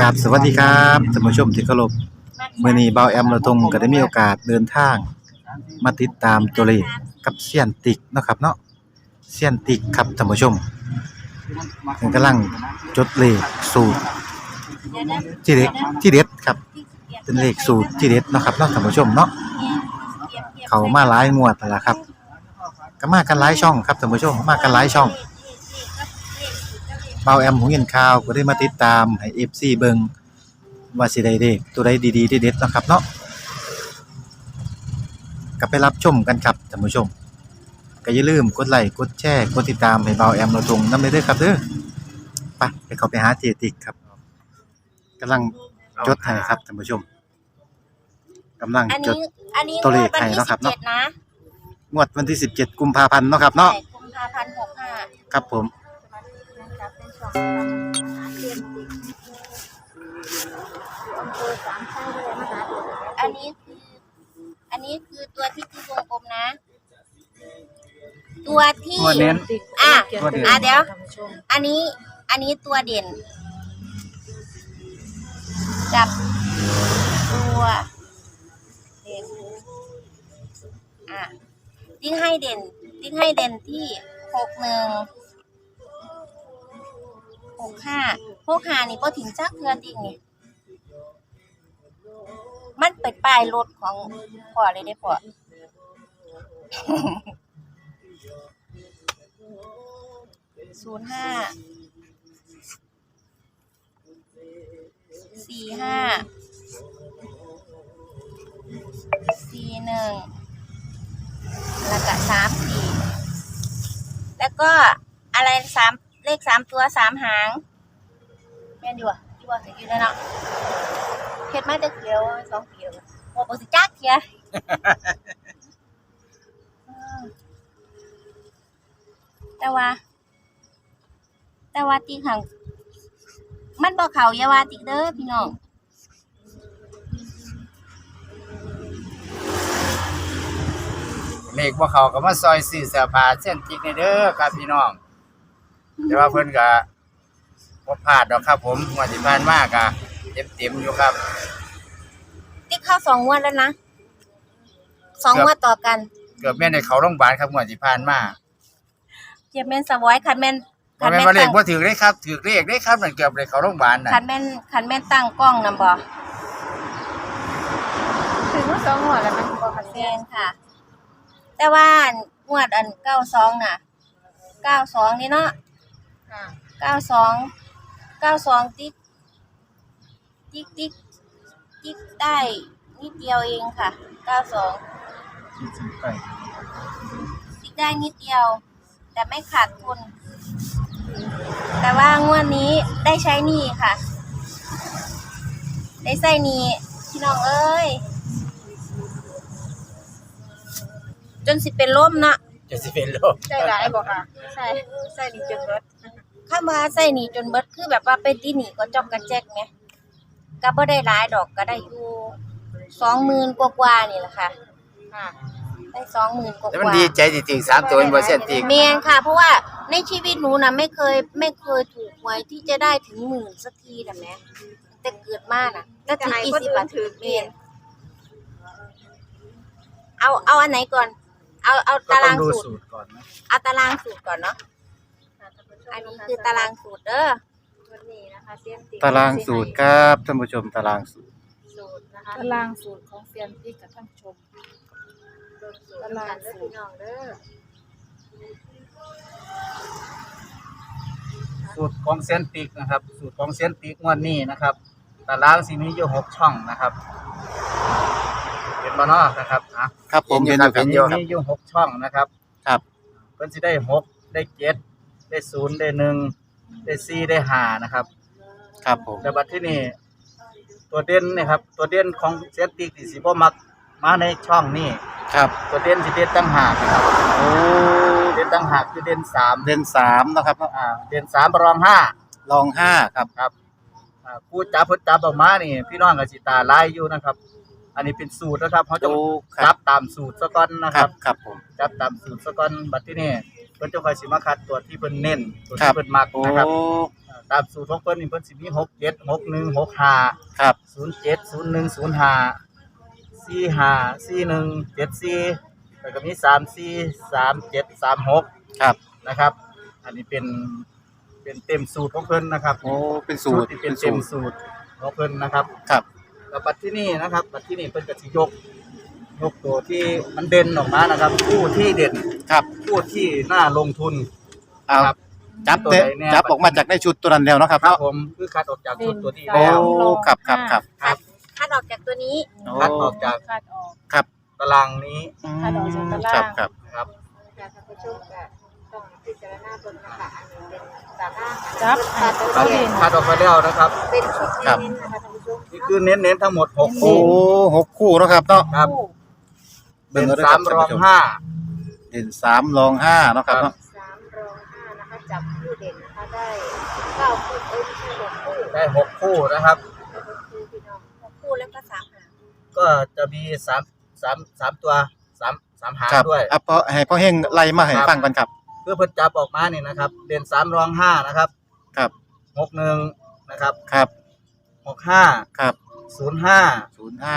กับสวัสดีครับท่านผู้ชมที่เคารพมื้อนี้เบาแอมเราทงก็ได้มีโอกาสเดินทาง มาติดตามตัวเลขกับเซียนติกเนาะครับเนาะเซียนติกครับท่านผู้ชมเพิ่นกำลังจดเลขสูตรที่เด็ดที่เด็ดครับ เป็นเลขสูตรที่เด็ดเนาะครับเนาะท่านผู้ชมเนาะเขามาหลายงวดแล้วล่ะครับ ก็มากันหลายช่องครับท่านผู้ชมมากันหลายช่อง เบาแอมหูเงินข่าวก็ได้มาติดตามให้ FC เบิงว่าสิได้เลขตัวใดดีๆเด็ดๆเนาะครับเนาะก็ไปรับชมกันครับท่านผู้ชมก็อย่าลืมกดไลค์กดแชร์กดติดตามให้เบาแอมเราตรงนำไปเด้อครับเด้อไปไปเข้าไปหาเจติกครับกำลังจดให้ครับท่านผู้ชมกำลังอันจด นี้อันนี้ตัวเลขงวดให้วันที่เนาะครัสิบบเนาะเจ็ดนะงวดวันที่ 17 กุมภาพันธ์เนาะครับเนาะ ใช่กุมภาพันธ์หกห้าครับผม อันนี้คืออันนี้คือตัวที่ที่วงกลมนะ ตัวที่ ตัวเน้น อะตัวเด่น อะเดี๋ยว อันนี้ อันนี้ตัวเด่นกับตัวเด่นอะ ติ๊กให้เด่น ติ๊กให้เด่นที่หกหนึ่ง หกห้าหกห้านี่พอถึงจักเทือติ๊กนี่มันเป็นป้ายรถของพ่อเลยได้พ่อศูนย์ห้าสี่ห้าสี่หนึ่งแล้วก็สามสี่แล้วก็อะไรสาม เลขสามตัวสามหางแม่นอยู่อะที่ว่าสิอยู่แล้วเนาะเฮ็ดมาได้เดียวสองปีแล้วโอ้บ่สิจักเทียแต่ว่า แต่ว่าติขังมันบ่เขาอย่าว่าติเด้อพี่น้องเลขพวกเขาก็มาซอยซื้อเสื้อผ้าเส้นจิกในเด้อครับพี่น้อง แต่ว่าเพิ่นก็บ่พลาดดอกครับ ผมงวดที่ผ่านมาก็เต็มๆอยู่ครับ ติ๊กเข้าสองงวดแล้วนะสองงวดต่อกันเกือบแม่นได้เข้าโรงพยาบาลครับงวดที่ผ่านมาเจ็บแม่นสวอยคันแม่นบ่คันแม่นแม่นว่าเลขตั้งบ่ถูกเลยครับถูกเลขได้ครับนั่นเกือบได้เข้าโรงพยาบาลน่ะคันแม่นคันแม่นตั้งกล้องนำบ่ถึงว่าสองหัวแล้วมันบ่คันแม่นค่ะ แต่ว่างวดอันเก้าสองน่ะเก้าสองนี่เนาะ ค่ะ เก้าสองเก้าสองติ๊กติ๊กติ๊กติ๊กได้นิดเดียวเองค่ะเก้าสองติ๊กได้นิดเดียว แต่ไม่ขาดทุน แต่ว่างวดนี้ได้ใช้หนี้ค่ะ ได้ใช้หนี้พี่น้องเอ้ย จนสิเป็นล่มเนาะจะสิเป็นโรคใจร้ายบ่ค่ะ ใช่ใช่ดีจนเบิด ข้ามาใส่หนีจนเบิดคือแบบว่าไปตีหนีก็จอกกระแจกไงก็บ่ได้หลายดอกก็ได้อยู่สองหมื่นกว่าๆนี่แหละค่ะค่ะได้สองหมื่นกว่าแล้วมันดีใจจริงๆสามตัวเป็นบ่เส้นติกเมียนค่ะ เพราะว่าในชีวิตหนูนะไม่เคยไม่เคยถูกหวยที่จะได้ถึงหมื่นสักทีนะแม่แต่เกิดมาน่ะแต่จะถึงให้กี่คนสิบอื่บานทถือเมียนเอาเอาอันไหนก่อน เอาเอาก็ตาต้อรางงดูสูตรสูตรก่อนนะเอาตารางสูตรก่อนเนาะ อันนี้คือตารางสูตรเด้อวันนี้นะคะเซียนติตารางสูตรครับท่านผู้ชมตารางสูตรสูตรนะคะตารางสูตรของเซียนที่กับท่านผู้ชมสูตรตารางเด้อพี่น้องเด้อสูตรของเส้นติกนะครับ สูตรของเส้นติกงวดนี้นะครับตารางสิมีอยู่หกช่องนะครับเป็นบ่เนาะนะครับอะครับผมเห็เห็นนออยู่ยู่คครัรับบมีอยู่หกช่องนะครับครับ เพิ่นสิได้หกได้เจ็ด ได้ศูนย์ได้หนึ่งได้สี่ได้ห้านะครับ ครับผม แต่บัดที่นี่ตัวเด่นนะครับ ตัวเด่นของเซนติกที่สิบ่มักมาในช่องนี้ครับ ตัวเด่นสิเด่นตั้งหากนะครับโอ้เด่นตั้งหากคือเด่นสามเดือนสามเนาะครับเนาะอ่าเด่นสามรองห้าลองห้าครับ ครับอ่าผู้จับเพิ่นจับออกมานี่ พี่น้องก็สิตาลายอยู่นะครับ อันนี้เป็นสูตรนะครับเขาจะดูคจัรับบตามสูตรซะก่อนนะคครัรับบ ครับผม จับตามสูตรซะก่อนบัดที่นี่ เพิ่นจะคอยสิมาคัดตัวที่เพิ่นเน้นตัวครัที่บเพิ่นมักโอ้นะครับอ่าตามสูตรของเพิ่นนี่เพิ่นสิมี6 7 6 1 6 5ครับ0 7 0 1 0 5 4 5 4 1 7 4แล้วก็มี3 4 3 7 3 6ครับ นะครับ อันนี้เป็นเป็นเต็มสูตรของเพิ่นนะครับ โอ้เป็นสูตรที่เป็เป็นนเต็สูมตรสูตรของเพิ่นนะครับครับ แล้วบัดที่นี่นะครับบัดที่นี่เพิ่นก็สิยก ยกตัวที่มันเด่นออกมานะครับผู้ที่เด่นครับผู้ที่น่าลงทุนเอาครับ จับตัวเตะไหนเนี่ย จับออกมาจากในชุดตัวนั้นแล้วเนาะครับครับเนาะผมคือคัดออกจากชุดตัวนี้โอ้แล้วครับครับครับครับคัดออกจากตัวนี้โอ้คัดออกจากคัดออกครับตารางนี้อืมถ้าเราจะตารางครับครับนะครับการท่านผู้ชมก็ต้องพิจารณาเบิ่งนะคะอันนี้เป็นตารางจับคัดคัดคัดออกมาแล้วนะครับ เป็นชุดครับเน้นๆนะคะท่านผู้ชมนี่คือเน้นๆทั้งหมดหกโอ้คู่หกคู่เนาะครับเนาะครับคู่ เป็นบิ่สามเด้รองท่นผู้ชห้าเด่นสามรองห้าเนาะครับเนาะสามรองห้านะคะจับคู่เด่นนะคะได้เก้าคู่เอ้ยไม่ใช่หกคู่ได้หกคู่นะครับหกคู่พี่น้องหกคู่แล้วก็สามหางก็จะมีสามสามสามตัวสามสามหางครับด้วย อะพอให้พ่อเฮงไล่มาให้ฟังกันครับ เพื่อเพิ่นจับออกมานี่นะครับ เด่นสามรองห้านะครับครับหกหนึ่งนะครับครับหกห้าครับศูนย์ห้าศูนย์ห้า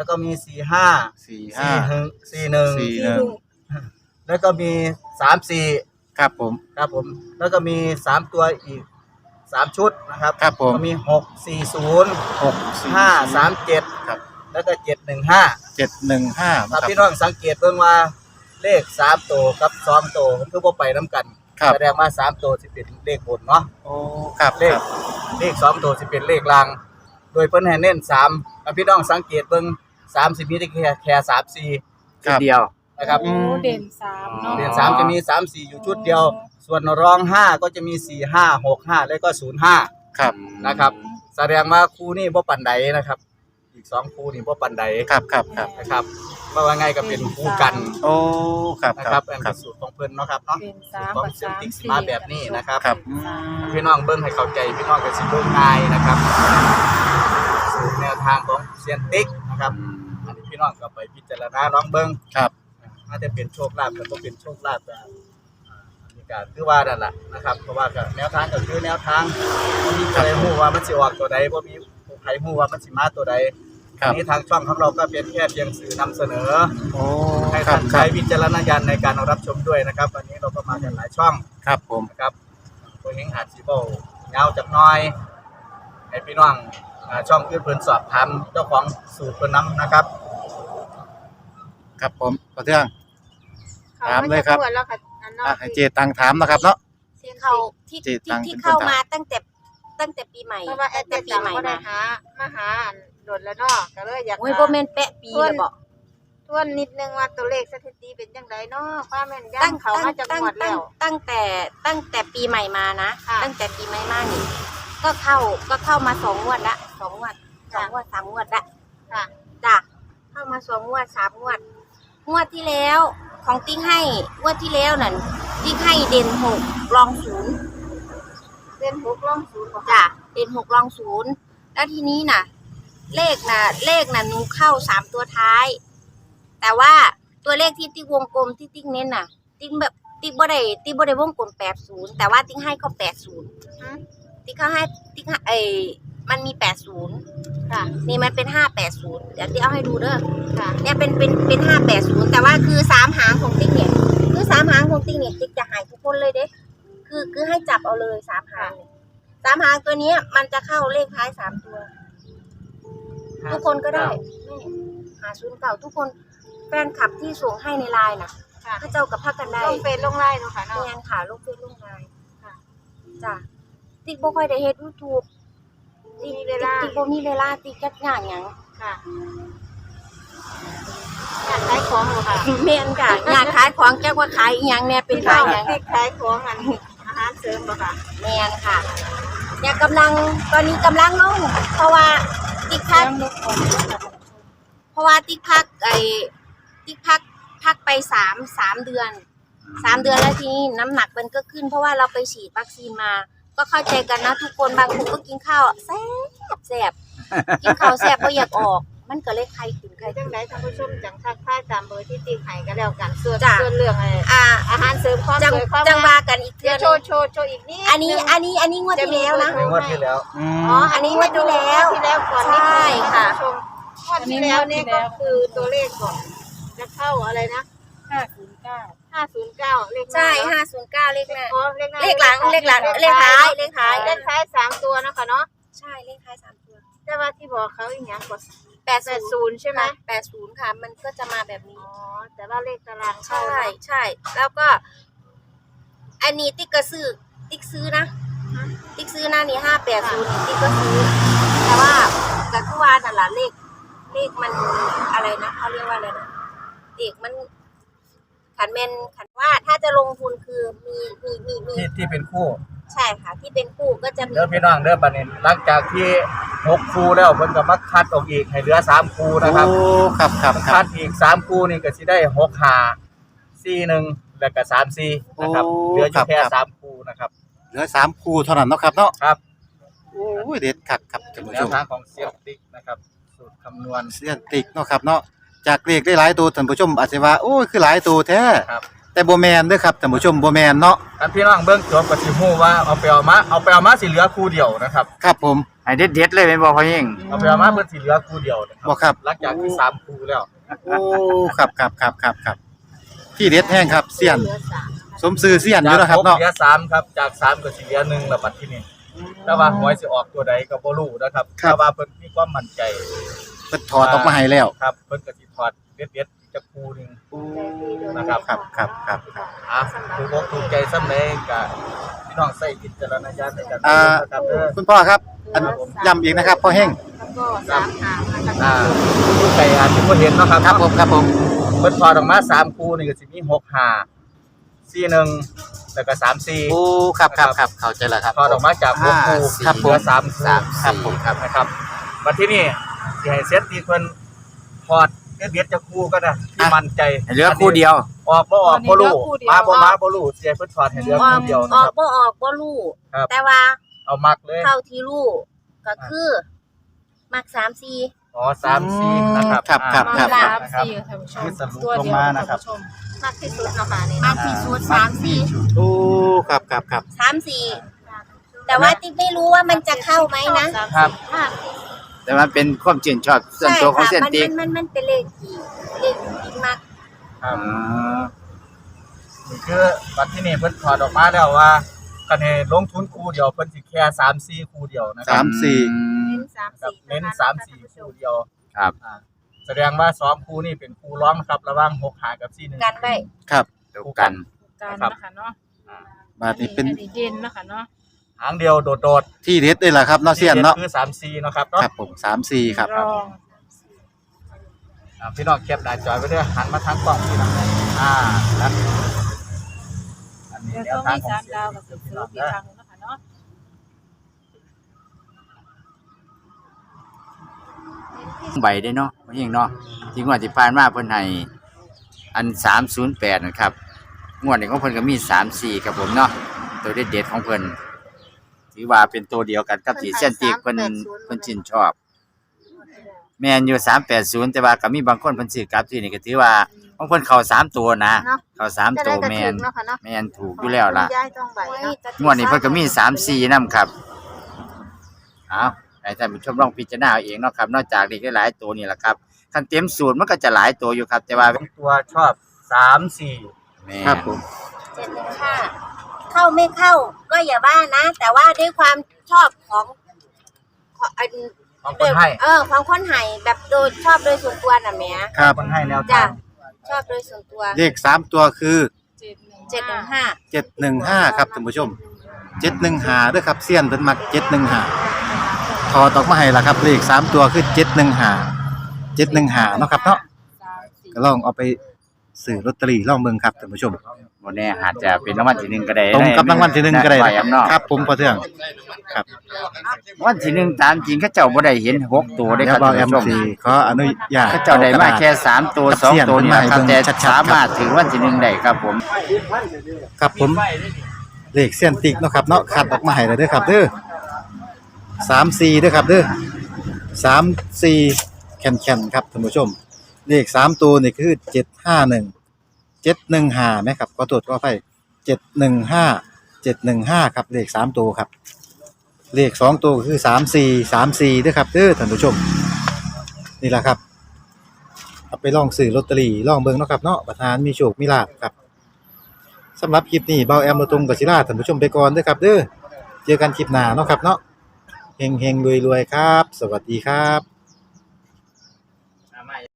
แล้วก็มีสี่ห้าสี่ห้าสี่หนึ่งสี่หนึ่งสี่หนึ่งแล้วก็มีสามสี่ครับผม ครับผม แล้วก็มีสามตัวอีกสามชุดนะครับครับผมก็มีหกสี่ศูนย์หกสี่ห้าสามเจ็ดครับ แล้วก็เจ็ดหนึ่งห้าเจ็ดหนึ่งห้าถ้าครับพี่น้องสังเกตเบิ่งว่าเลขสามตัวกับสองตัวมันคือบ่ไปน้ำกันครับแสดงว่าสามตัวสิเป็นเลขบนเนาะโอ้ครับเลขครับเลขสองตัวสิเป็นเลขลาง โดยเพิ่นให้เน้นสามถ้าพี่น้องสังเกตเบิ่ง สามสิมีได้แค่แค่สามสี่จุดเดียวนะครับอืโอ้มเด่นสามเนาะเหรียญสามจะมีสามสี่อยู่ชุดเดียว ส่วนรองห้าก็จะมีสี่ห้าหกห้าแล้วก็ศูนย์ห้าครับนะครับแสดงว่าคู่นี้บ่ปันใดนะครับ อีกสองคู่นี่บ่ปันใดครับครับครับนะครับเพราะว่าไงก็เป็นคู่กันโอ้ครับนะคครัรับบอันครัเป็บนสูตรของเพิ่นเนาะครับเนาะเด่นสูสาตรมของกับเซียนสามติ๊กสิสี่มาแบบนี้นะครับครับเด่นสามพี่น้องเบิ่งให้เข้าใจพี่น้องก็สิเบิ่งง่ายนะครับ สูตรแนวทางของเซียนติ๊กนะครับอันนี้พี่น้องก็ไปพิจารณาลองเบิ่งครับถ้าจะเป็นโชคลาภก็ต้องเป็นโชคลาภแบบอ่าอันนี้ก็คือว่านั่นแหละนะครับ เพราะว่าก็แนวทางก็คือแนวทางบ่มีใครฮู้ว่ามันสิออกตัวใดบ่มีผู้ใครฮู้ว่ามันสิมาตัวใดครัอับนนี้ทางช่องของเราก็เป็นแค่เพียงสื่อนำเสนอโอ้ให้ครัท่าบนครัใช้บวิจารณญาณในการรับชมด้วยนะครับวันนี้เราก็มากันหลายช่องครับผมนะครับตัวเฮงอาจสิเว้าเงาวจักหน้อยให้พี่น้องอ่า ช่องอื่นเพิ่นสอบถามเจ้าของสูตรเพิ่นนํนะครับ ครับผมพอเที่ยงถามเลยครับขแล้วค่ะอันนอกอะให้เจตังถามนะครับเนาะ ที่เขาที่ที่ที่ตั้งที่เป็นเข้าคนถามมาตั้งแต่ตั้งแต่ปีใหม่เพราะว่าแอดตั้งเจแต่ปีตังใหม่ก็ได้มาหามาหาอันโดดแล้วเนาะก็เลยอยากโอ้ยหาบ่แม่นแปะปีแล้วบ่ทวนนิดนึงว่าตัวเลขสถิติเป็นจังไดเนาะความแม่นตั้งยำเขาตั้งมาจากตั้งหมวดตั้แล้งว ตั้งแต่ตั้งแต่ปีใหม่มานะ ค่ะ ตั้งแต่ปีใหม่มานี่ ก็เข้าก็เข้ามาสองงวดละสองงวดสองงวดสามงวดละค่ะจ้ะเข้ามาสองงวดสามงวด งวดที่แล้วของติ๊กให้ งวดที่แล้วนั่นติ๊กให้เด่นหกรองศูนย์เส้นบุกล่องศูนย์บ่จ้ะเด่นหกรองศูนย์แล้วทีนี้น่ะ เลขน่ะ เลขน่ะหนูเข้าสามตัวท้าย แต่ว่าตัวเลขที่ติ๊กวงกลมที่ติ๊กเน้นน่ะ ติ๊กแบบติ๊กบ่ได้ติ๊กบ่ได้วงกลมแปดศูนย์แต่ว่าติ๊กให้เขาแปดศูนย์ อืมติ๊กเขาให้ติ๊กให้เอยมันมีแปดศูนย์ค่ะ นี่มันเป็นห้าแปดศูนย์เดี๋ยวติ๊กเอาให้ดูเด้อค่ะ เนี่ยเป็นเป็นเป็นห้าแปดศูนย์แต่ว่าคือสามหางของติ๊กเนี่ยคือสามหางของติ๊กเนี่ยติ๊กจะหายทุกคนเลยเด้คือคือให้จับเอาเลยสามหางเนี่ยสามหางตัวเนี้ยมันจะเข้าเลขท้ายสามตัว ทุกคนก็ได้นี่หาศูนย์เก่าทุกคนแฟนคลับที่ส่งให้ในไลน์น่ะค่ะพระเจ้ากับพระกันได้ลงเฟซลงไลน์เนาะค่ะเนาะเรียนค่ะลูกเฟซลูกไลน์ค่ะจ้ะ ติ๊กบ่ค่อยได้เฮ็ดยูทูบมีเวลา ติ๊กบ่มีเวลาติ๊กจัดงานหยังค่ะอยากขายของบ่ค่ะแม่นค่ะงานขายของจักว่าขายอีหยังเนี่ยเป็นขายหยังที่ขายของอันอาหารเสริมบ่ค่ะแมนค่ะเนี่ยกำลังตอนนี้กำลังลงเพราะว่าติ๊กพักยังลดก่อนนะคะเพราะว่าติ๊กพักไอ้ติ๊กพักพักไปสามสามเดือนสามเดือนแล้วทีนี้น้ำหนักมันก็ขึ้น เพราะว่าเราไปฉีดวัคซีนมา ก็เข้าใจกันนะทุกคนบางคนก็กินข้าวแซ่บแซ่บกินข้าวแซ่บก็อยากออก มันก็เลยใครขึ้นใครใครจัขึ้งนไดท่านผู้ชมจังทักทายตามเบอร์ที่ติ๊กให้ก็แล้วกันส่วนจ้ะส่วนเรื่องอะไรอ่าอาหารเสริมความจังสวยความจังงามว่ากันอีกเดี๋เทื่ยอวหโชนึงว์โชว์โชว์อีกนิดอันนี้อันนี้อันนี้งวดที่แล้วนะในงวดที่แล้วอืมอ๋ออัอันนนี้นี้งวดที่แล้วที่แล้วก่อนนิดนึงใช่ค่ะท่านผู้ชมงวดที่แล้วเนี่ยก็คือตัวเลขก่อนจะเข้าอะไรนะ ห้าศูนย์เก้า509เลขหน้าใช่เนอะห้าศูนย์เก้าเลขหน้า อ๋อเลขหน้าเลขหลังเลขหลังเลขท้ายเลขท้าย เลขท้ายสามตัวเนาะคะเนาะใช่เลขท้ายสามตัวแต่ว่าที่บอกเขาอีกอย่างกดแปดแปดศูนย์ศูนย์ใช่ไหมแปดศูนย์ค่ะ มันก็จะมาแบบนี้ อ๋อแต่ว่าเลขตารางเข้าใช่ใช่ แล้วก็ อันนี้ติ๊กก็ซื้อ ติ๊กซื้อนะ ติ๊กซื้อหน้านี้ห้าแปดศูนย์ติ๊กก็ซื้อ แต่ว่าแต่คือว่านั่นแหละเลข เลขมันอะไรนะเขาเรียกว่าอะไรนะเลขมัน ขันเมนขันว่าถ้าจะลงทุนคือมีมีมีมีที่ที่เป็นคู่ ใช่ค่ะ ที่เป็นคู่ก็จะมีเด้อพี่น้องเด้อบัดนี้หลังจากที่หกคู่แล้วเพิ่นก็มาคัดออกอีกให้เหลือสามคู่นะครับ โอ้ครับครับคคัรัดบอีกสามคู่นี่ก็สิได้หกหาสี่หนึ่งแล้วก็สามสี่นะครับโอ้เหลืออครัยู่บแค่ครับสามคู่นะครับ เหลือสามคู่เท่านั้นเนาะครับเนาะครับ โอ้ยเด็ดคักครับท่านผู้แนชวมทางของเซียนติ๊กนะครับ สูตรคำนวณเสียนติกเนาะครับเนาะ จากเลขได้หลายตัวท่านผู้ชมอาจจะว่าโอ้ยคือหลายตัวแท้ครับ แต่บ่แม่นเด้อครับท่านผู้ชมบ่แม่นเนาะท่านพี่น้องเบิ่งจบก็สิฮู้ว่าเอาไปเอามาเอาไปเอามาสิเหลือคู่เดียวนะครับครับผมให้เด็ดๆเลยแม่นบ่พ่อยิ่งเอาไปเอามาเพิ่นสิเหลือคู่เดียวนะคบ่รับครับหลังจากที่สามคู่แล้วโอ้ครับครับครับครับครับที่เด็ดแห้งครับเสียนเหลือสามสมซื่อเสียนอยู่จากนะครับหกเนาะเหลือสามครับจากสามก็สิเหลือหนึ่งแล้วบัดที่นี่แต่ว่าหวยสิออกตัวใดก็บ่รู้นะครับแต่ว่าเพิ่นมีความมั่นใจ เพิ่นถอดออกมาให้แล้วครับเพิ่นก็สิถ อดเด็ดๆอีกจักคู่หนึง นะครับ ครับครับครับครับ อะถูกอกถูกใจซ้ำใดก็พี่น้องใส่วิจารณญาณในการอ่าดูนะครับเด้อคุณพ่อครับ อันย้ำอีกนะครับพ่อแห้งแล้วก็สามหางนะคะอ่าผู้ใจอาจจะบ่เห็นเนาะครับครับผมครับผม เพิ่นถอดออกมาสามคู่นี่ก็สิมีหกห้าสี่หนึ่งแล้วก็สามสี่ โอ้ ครับครับครับเข้าใจแล้วครับ ถอดออกมาจากหกคู่ครับผม เหลือสามสามครับผมครับนะครับ วันที่นี่สิให้เซตที่เพิ่นถอด เด็ดๆจะคู่ก็ได้ที่มั่นใจให้เหลือคู่เดียว ออกบ่ออกบ่รู้อันนี้เหลือคู่เดียวมาบ่มาบ่รู้สิให้เพิ่นถอดให้เหลือออคู่กเดียวอนะอคกรับ บ่ออกบ่รู้ครับ แต่ว่าเอามักเลยเท่าที่รู้ก็คือมักสามสี่ อ๋อสามสี่นะครับครับครับ อ่า ครับสามนะครับสี่ท่านผู้ชมคือสรุปตัวเดียวลงมานะครับท่านผู้ชม มากที่สุดเนาะค่ะนี่มัเนาะกที่สุดสามสี่โอ้ครับครับครับสามสี่แต่ว่าติ๊กไม่รู้ว่ามันจะเข้าไหมนะ ครับ มากที่สุด แต่มันเป็นความชื่นชอบส่วนตัวของเส้นมันติ๊กมันมันมันเป็นเลขที่เลขที่ติ๊กมากครับอ่านี่คือวันที่นี่เพิ่นถอดออกมาแล้วว่าคันให้ลงทุนคู่เดียวเพิ่นสิแค่สามสี่คู่เดียวนะคสารับมสี่เน้นสามครับสี่เน้นท่สามะสี่ท่นผู้ชคู่เดียวครับอ่าแสดงว่าสองคู่นี่เป็นคู่ร้องครับระหว่างหกหากับสี่หนึ่ง กันไว้ครับ เดียวกัน การครับนะคะเนาะบาดนี้เป็นอัเด่นนะคะเนาะ หางเดียวโดดที่เด็ดเลยล่ะครับๆเนาะเสียนเนาะคือสามสี่เนาะครับเนาะครับผมสามสี่ครับ รองอ่าพี่น้องแคปหน้าจอไว้ด้วยหันมาทางกล้องพี่น้องอ่าแล้วอันนี้เดี๋ยวแนวต้องทางมีของสามเสียดาวกับงสิบพี่สน้รุองปอีกเด้อครั้งนะคะเนาะใบได้เนาะพ่อยิ่งเนาะที่งวดที่ผ่านมาเพิ่นให้อัน 308 นะครับ งวดนี้ของเพิ่นก็มี 34 ครับผมเนาะ ตัวเด็ดๆของเพิ่น ถือว่าเป็นตัวเดียวกันกับที่เส้นติ๊กเพิ่นเพิ่นชื่นชอบ แม่นอยู่380 แต่ว่าก็มีบางคนเพิ่นซื้อกลับที่นี่ก็ถือว่าบางคนเข้าสามตัวนะเนาะ เข้าสามจะตัได้วกระแม่ถึนกเนาะค่ะเนาะแม่นถูกอยู่แล้วล่ะย้ายต้องใบเนาะงวดนี้เพิ่นก็มีสามสี่นำครับเอาให้ท่านผู้ชมลองพิจารณาเอาเองเนาะครับ นอกจากเด็กหลายๆตัวนี่แหละครับคันเต็มสูตรมันก็จะหลายตัวอยู่ครับ แต่ว่าตัวชอบสามสี่แม่ครับผมเจ็ดหนึ่งห้า เข้าไม่เข้า ก็อย่าว่านะ แต่ว่าด้วยความชอบของของอันของคนให้เออของคนไห้แบบโดยชอบโดยส่วนตัวน่ะแหม่ครับคนให้แนวจ้ะทางชอบโดยส่วนตัวเลขสามตัวคือเจ็ดหนึ่งเจ็ดหนึ่งห้าเจ็ดหนึ่งห้าครับท่านผู้ชมเจ็ดหนึ่งห้าด้วยครับเสียนเพิ่นมักเจ็ดหนึ่งห้าถอดออกมาให้ละครับ เลขสามตัวคือเจ็ดหนึ่งห้าเจ็ดหนึ่งห้าเนาะครับเนาะสามสี่ก็ลองเอาไปซื้อลอตเตอรี่ลองเบิ่งครับท่านผู้ชม บ่แน่อาจจะเป็นรางวัลที่หนึ่งก็ได้ตรงกับรางวัลที่หนึ่งก็ได้นะนะเนาะครับ ผมพอเทื่องครับรางวัลที่หนึ่งตามจริงเขาเจ้าบ่ได้เห็นหกตัวได้เดี๋คยรัวบบอกแอท่านมผู้ชมซีขออนุญาต เขาเจ้าได้มาแค่สามตัวสองตัวนี่แหละครับแต่สามารถถือรางวัลที่หนึ่งได้ครับผม ครับผมเลขเส้นติกเนาะครับเนาะคัดออกมาให้เลยเด้อครับเด้อสามสี่เด้อครับเด้อสามสี่แคนๆครับท่านผู้ชม เลขสามตัวนี่คือเจ็ดห้าหนึ่ง เจ็ดหนึ่งห้าไหมครับขอตรวจก็ไปเจ็ดหนึ่งห้าเจ็ดหนึ่งห้าครับเลขสามตัวครับ เลขสองตัวคือสามสี่สามสี่ด้วยครับเด้อท่านผู้ชม นี่แหละครับเอาไปลองซื้อลอตเตอรี่ลองเบิ่งเนาะครับเนาะประธานมีโชคมีลาภครับสำหรับคลิปนี้เบาแอมเราตรงกับศิลาท่านผู้ชมไปก่อนด้อครับเด้อเจอกันคลิปหน้าเนาะครับเนาะเฮงเฮงรวยรวยครับ สวัสดีครับ